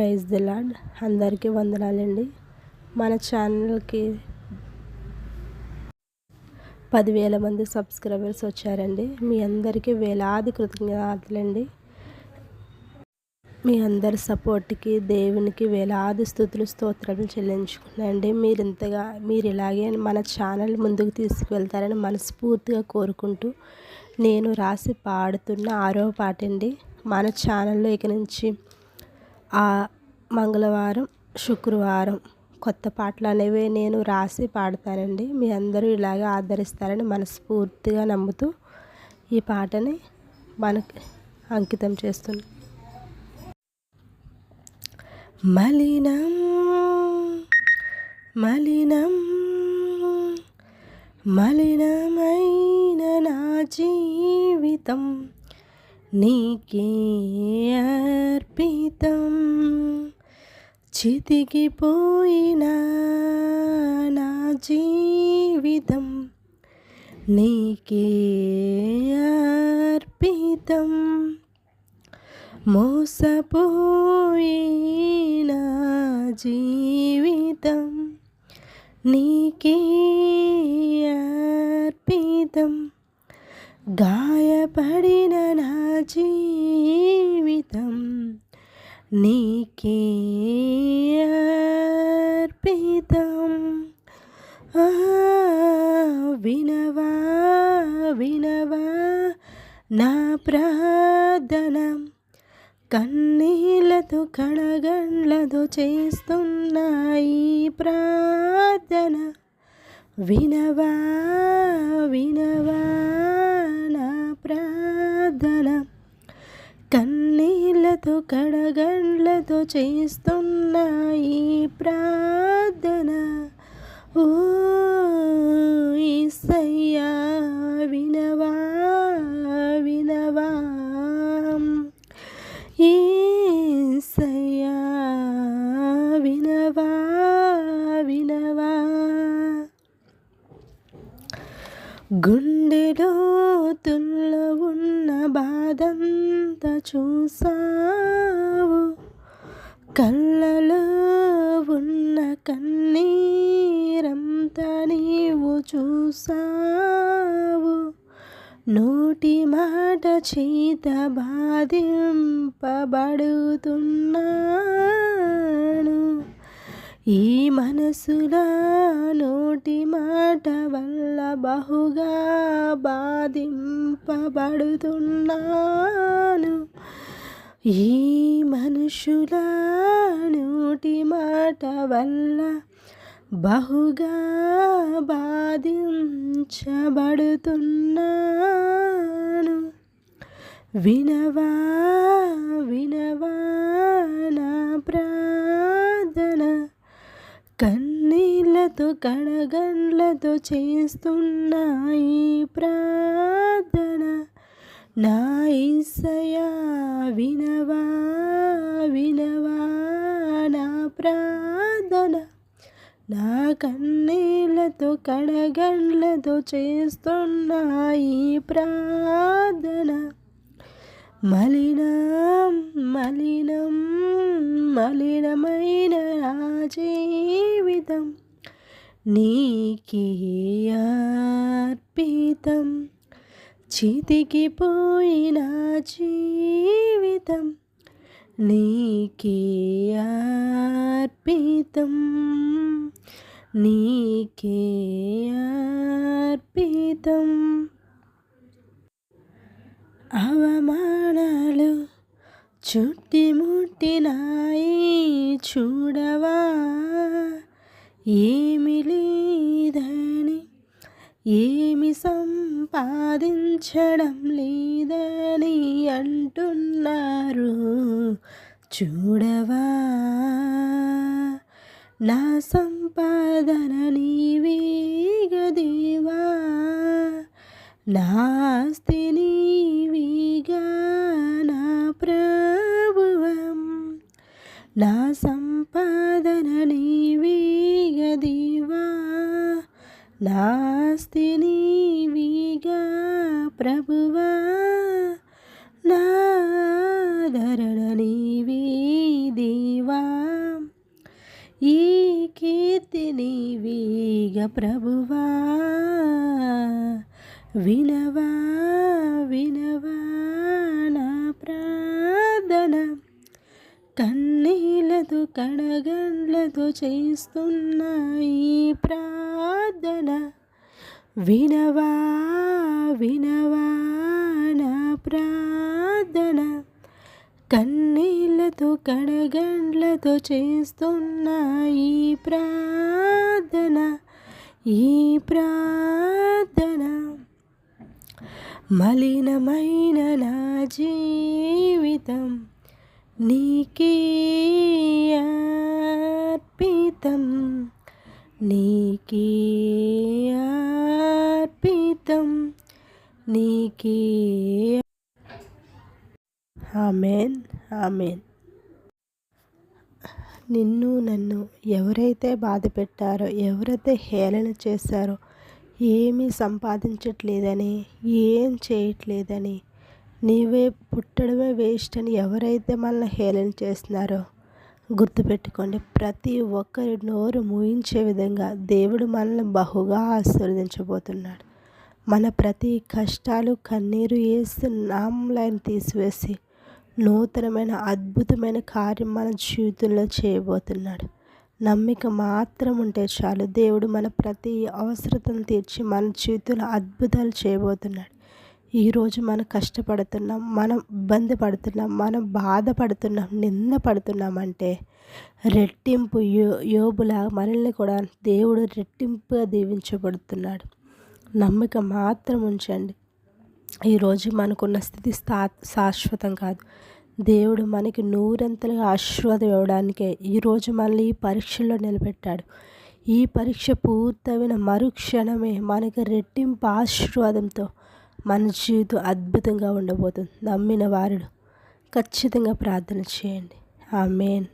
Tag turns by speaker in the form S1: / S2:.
S1: Praise the lord అందరికీ వందనాలండి. మన ఛానల్కి పదివేల మంది సబ్స్క్రైబర్స్ వచ్చారండి. మీ అందరికీ వేలాది కృతజ్ఞతలండి. మీ అందరి సపోర్ట్కి దేవునికి వేలాది స్థుతులు స్తోత్రాలు చెల్లించుకున్నాయండి మీరు ఇంతగా మీరు ఇలాగే మన ఛానల్ ముందుకు తీసుకువెళ్తారని మనస్ఫూర్తిగా కోరుకుంటూ నేను రాసి పాడుతున్న ఆరో పాట అండి మన ఛానల్లో ఇక నుంచి మంగళవారం శుక్రవారం కొత్త పాటలు అనేవి నేను రాసి పాడతానండి. మీ అందరూ ఇలాగే ఆదరిస్తారని మనస్ఫూర్తిగా నమ్ముతూ ఈ పాటని మనకి అంకితం చేస్తుంది మలినం మలినం మలినమైన నా జీవితం నీకే అర్పితం. చితికిపోయిన నా జీవితం నీకే అర్పితం. మోసపోయిన జీవితం నీకే అర్పితం. గాయపడిన నా జీవితం నీకే అర్పితం. వినవా వినవా నా ప్రార్థన. కన్నీళ్ళతో కడగండ్లతో చేస్తున్నాయి ప్రార్థన. వినవా వినవా ప్రార్థన. కన్నీళ్ళతో కడగండ్లతో చేస్తున్న ఈ ప్రార్థన. ఓ ఈసయ్యా వినవా వినవా. ఈసయ్యా వినవా వినవా. గుండెలో ఉన్న బాధంతా చూసావు కళ్ళలో ఉన్న కన్నీరంతా నీవు చూసావు నోటి మాట చేత బాధింపబడుతున్నా ఈ మనసులా నోటి మాట వల్ల బహుగా బాధింపబడుతున్నాను. ఈ మనుషుల నోటి మాట వల్ల బహుగా బాధించబడుతున్నాను. వినవా వినవా నా ప్రా కళ్ళతో కడగండ్లతో చేస్తున్నాయి ఈ ప్రార్థన నా ఇసయా వినవా వినవా నా ప్రార్థన. నా కన్నీళ్ళతో కడగండ్లతో చేస్తున్నాయి ఈ ప్రార్థన. మలినం మలినం మలినమైన నా జీవితం. నీకే అర్పితం చితికిపోయిన జీవితం నీకే అర్పితం నీకే అర్పితం అవమానాలు చుట్టిముట్టినాయి చూడవా? ఏమి లేదని ఏమి సంపాదించడం లేదని అంటున్నారు. చూడవా నా సంపాదన నీవేగదేవా నాస్తి నీవిగా నా ప్రభువం నా సంపాదన నాస్తి నీవిగా ప్రభువా నాదరణ నీవే దేవా ఈ కీర్తి నీవీగ ప్రభువా వినవా వినవా నా ప్రార్థన. కన్నీలదు కడగండ్లతో చేస్తున్న ఈ ప్రార్థన వినవా వినవా నా ప్రార్థన? కన్నీళ్ళతో కడగండ్లతో చేస్తున్న ఈ ప్రార్థన ఈ ప్రార్థన మలినమైన నా జీవితం నీకే అర్పితం నీకే అర్పితం నీకే ఆమెన్ ఆమెన్. నిన్ను నన్ను ఎవరైతే బాధ పెట్టారో ఎవరైతే హేళన చేశారో ఏమీ సంపాదించట్లేదని ఏం చేయట్లేదని నీవే పుట్టడమే వేస్ట్ అని ఎవరైతే మనల్ని హేళన చేస్తున్నారో గుర్తుపెట్టుకోండి ప్రతి ఒక్కరి నోరు మూయించే విధంగా దేవుడు మనల్ని బహుగా ఆశీర్వదించబోతున్నాడు. మన ప్రతి కష్టాలు కన్నీరు వేసి నామ్లైన్ తీసివేసి నూతనమైన అద్భుతమైన కార్యం మన జీవితంలో చేయబోతున్నాడు. నమ్మిక మాత్రం ఉంటే చాలు దేవుడు మన ప్రతి అవసరతను తీర్చి మన జీవితంలో అద్భుతాలు చేయబోతున్నాడు. ఈరోజు మనం కష్టపడుతున్నాం మనం ఇబ్బంది పడుతున్నాం మనం బాధపడుతున్నాం నింద పడుతున్నామంటే రెట్టింపు యో యోబులా మనల్ని కూడా దేవుడు రెట్టింపుగా దీవించబడుతున్నాడు. నమ్మిక మాత్రం ఉంచండి. ఈరోజు మనకున్న స్థితి స్థా శాశ్వతం కాదు. దేవుడు మనకి నూరంతలుగా ఆశీర్వాదం ఇవ్వడానికే ఈరోజు మనల్ని ఈ పరీక్షల్లో నిలబెట్టాడు. ఈ పరీక్ష పూర్తయిన మరుక్షణమే మనకి రెట్టింపు ఆశీర్వాదంతో మన జీవితం అద్భుతంగా ఉండబోతుంది. నమ్మిన వారుడు ఖచ్చితంగా ప్రార్థన చేయండి. ఆ మెయిన్